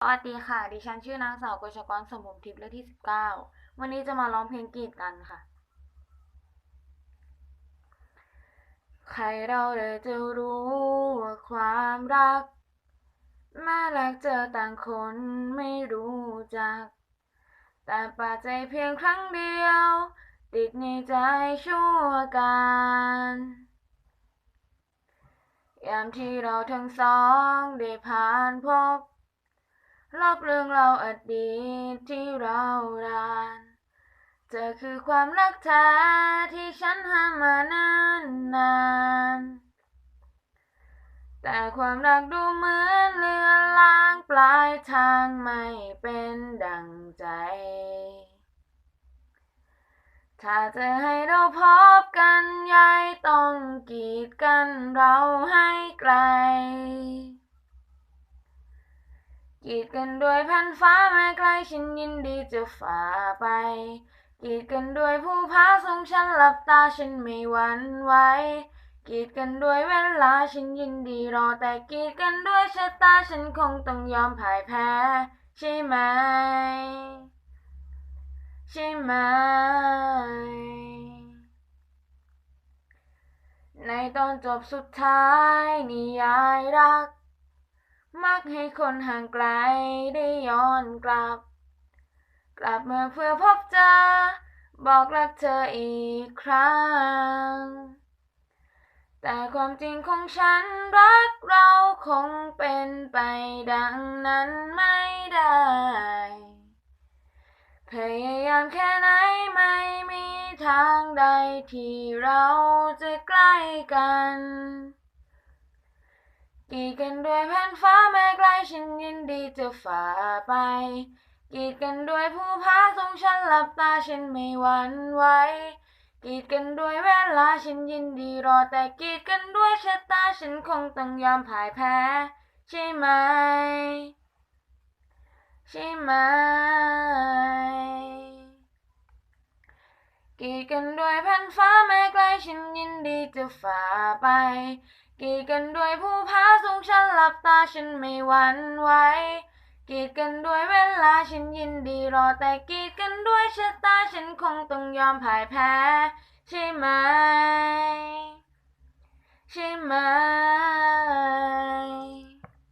สวัสดีค่ะ ดิฉันชื่อนางสาวกฤชกรสมบุมทิพย์เลขที่19วันนี้จะมาร้องเพลงกรีดกันค่ะ ใครเราเลยจะรู้ว่าความรักแม้รักเจอต่างคนไม่รู้จัก แต่ปาใจเพียงครั้งเดียว ติดในใจชั่วการยามที่เราทั้งสองได้ผ่านพบ รอบเรื่องเราอดีตที่เรารานเธอคือความรักแท้ที่ฉันหามานิ่นนานแต่ความรักดูเหมือนเลือนลางปลายทางไม่เป็นดังใจ ถ้าจะให้เราพบกันยายต้องกีดกันเราให้ไกล กีดกันด้วยแผ่นฟ้าแม้ไกลฉันยินดีจะฝ่าไป กีดกันด้วยผู้พาส่งฉันหลับตาฉันไม่หวั่นไหวกีดกันด้วยเวลาฉันยินดีรอแต่กีดกันด้วยชะตาฉันคงต้องยอมพ่ายแพ้ใช่ไหม ใช่ไหม ในตอนจบสุดท้ายนิยายรัก มักให้คนห่างไกลได้ย้อนกลับ กลับมาเพื่อพบเจอ บอกรักเธออีกครั้ง แต่ความจริงของฉันรักเราคงเป็นไปดังนั้นไม่ได้ พยายามแค่ไหนไม่มีทางใดที่เราจะใกล้กัน กีดกั ด้วยแผ่นฟ้าแม้ไกลฉันยินดีจะฝ่าไป กีดกันด้วยผู้พาส่งฉันหลับตาฉันไม่หวั่นไหวกีดกันด้วยเวลาฉันยินดีรอ แต่กีดกันด้วยชะตาฉันคงต้องยอมพ่ายแพ้ ใช่ไหม ใช่ไหมกีดกันด้วยแผ่นฟ้าแม้ไกลฉันยินดีจะฝ่าไป กีดกันด้วยผู้พาส่งฉันหลับตาฉันไม่หวั่นไหวกีดกันด้วยเวลาฉันยินดีรอแต่กีดกันด้วยชะตาฉันคงต้องยอมพ่ายแพ้ใช่ไหม